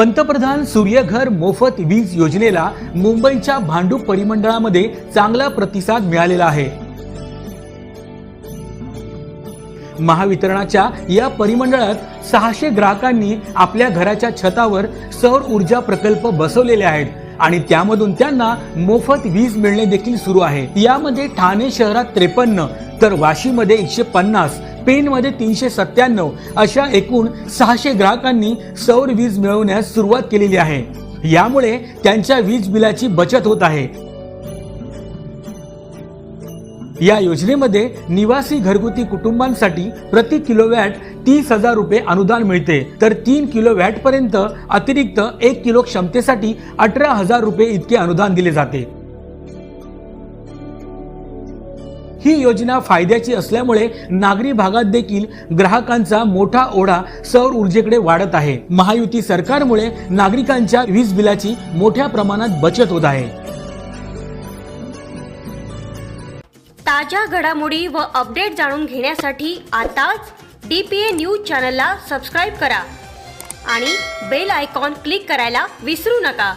पंतप्रधान सूर्यघर मोफत वीज योजनेला मुंबईच्या भांडूप परिमंडळामध्ये चांगला प्रतिसाद मिळालेला आहे. महावितरणाच्या या परिमंडळात सहाशे ग्राहकांनी आपल्या घराच्या छतावर सौर ऊर्जा प्रकल्प बसवलेले आहेत आणि त्यामधून त्यांना मोफत वीज मिळणे देखील सुरू आहे. यामध्ये ठाणे शहरात त्रेपन्न तर वाशीमध्ये एकशे पन्नास पेनमध्ये तीनशे सत्त्याण्णव अशा एकूण सहाशे ग्राहकांनी सौर वीज मिळवण्यास सुरुवात केलेली आहे. यामुळे त्यांच्या वीज बिलाची बचत होत आहे. या योजनेमध्ये निवासी घरगुती कुटुंबांसाठी प्रति किलोवॅट तीस हजार रुपये अनुदान मिळते. तर तीन किलो पर्यंत अतिरिक्त एक किलो क्षमतेसाठी अठरा हजार रुपये इतके अनुदान दिले जाते. ही योजना फायद्याची असल्यामुळे नागरी भागात देखील ग्राहकांचा मोठा ओढा सौर ऊर्जेकडे वाढत आहे. महायुती सरकारमुळे नागरिकांच्या वीज बिलाची मोठ्या प्रमाणात बचत होत आहे. ताज्या घडामोडी व अपडेट जाणून घेण्यासाठी आताच डी पी ए न्यूज चॅनलला सबस्क्राईब करा आणि बेल आयकॉन क्लिक करायला विसरू नका.